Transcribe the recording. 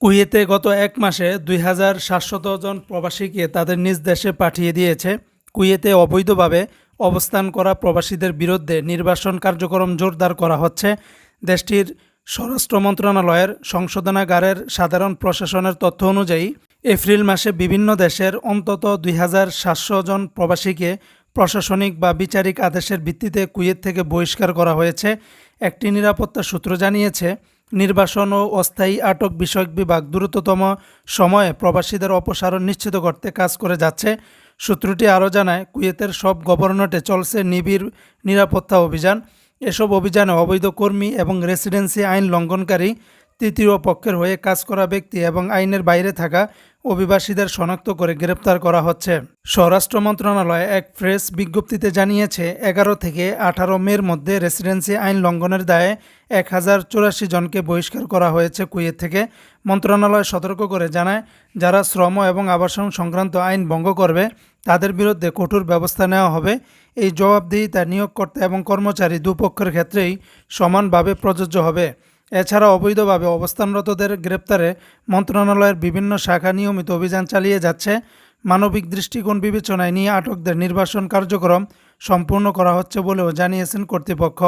কুয়েতে গত এক মাসে দুই হাজার সাতশত জন প্রবাসীকে তাদের নিজ দেশে পাঠিয়ে দিয়েছে। কুয়েতে অবৈধভাবে অবস্থান করা প্রবাসীদের বিরুদ্ধে নির্বাসন কার্যক্রম জোরদার করা হচ্ছে। দেশটির স্বরাষ্ট্র মন্ত্রণালয়ের সংশোধনাগারের সাধারণ প্রশাসনের তথ্য অনুযায়ী, এপ্রিল মাসে বিভিন্ন দেশের অন্তত দুই হাজার সাতশো জন প্রবাসীকে প্রশাসনিক বা বিচারিক আদেশের ভিত্তিতে কুয়েত থেকে বহিষ্কার করা হয়েছে। একটি নিরাপত্তা সূত্র জানিয়েছে নির্বাসন ও অস্থায়ী আটক বিষয়ক বিভাগ দ্রুততম সময়ে প্রবাসীদের অপসারণ নিশ্চিত করতে কাজ করে যাচ্ছে। সূত্রটি আরও জানায়, কুয়েতের সব গভর্নরেটে চলছে নিবিড় নিরাপত্তা অভিযান। এসব অভিযানে অবৈধ কর্মী এবং রেসিডেন্সি আইন লঙ্ঘনকারী তৃতীয় পক্ষের হয়ে কাজ করা ব্যক্তি এবং আইনের বাইরে থাকা অভিবাসীদের শনাক্ত করে গ্রেপ্তার করা হচ্ছে। স্বরাষ্ট্র মন্ত্রণালয় এক প্রেস বিজ্ঞপ্তিতে জানিয়েছে, এগারো থেকে আঠারো মের মধ্যে রেসিডেন্সি আইন লঙ্ঘনের দায়ে এক হাজার চুরাশি জনকে বহিষ্কার করা হয়েছে কুয়েত থেকে। মন্ত্রণালয় সতর্ক করে জানায়, যারা শ্রম এবং আবাসন সংক্রান্ত আইন ভঙ্গ করবে, তাদের বিরুদ্ধে কঠোর ব্যবস্থা নেওয়া হবে। এই জবাবদিহিতা নিয়োগকর্তা এবং কর্মচারী দুপক্ষের ক্ষেত্রেই সমানভাবে প্রযোজ্য হবে। এছাড়া অবৈধভাবে অবস্থানরতদের গ্রেপ্তারে মন্ত্রণালয়ের বিভিন্ন শাখা নিয়মিত অভিযান চালিয়ে যাচ্ছে। মানবিক দৃষ্টিকোণ বিবেচনায় নিয়ে আটকদের নির্বাসন কার্যক্রম সম্পূর্ণ করা হচ্ছে বলেও জানিয়েছেন কর্তৃপক্ষ।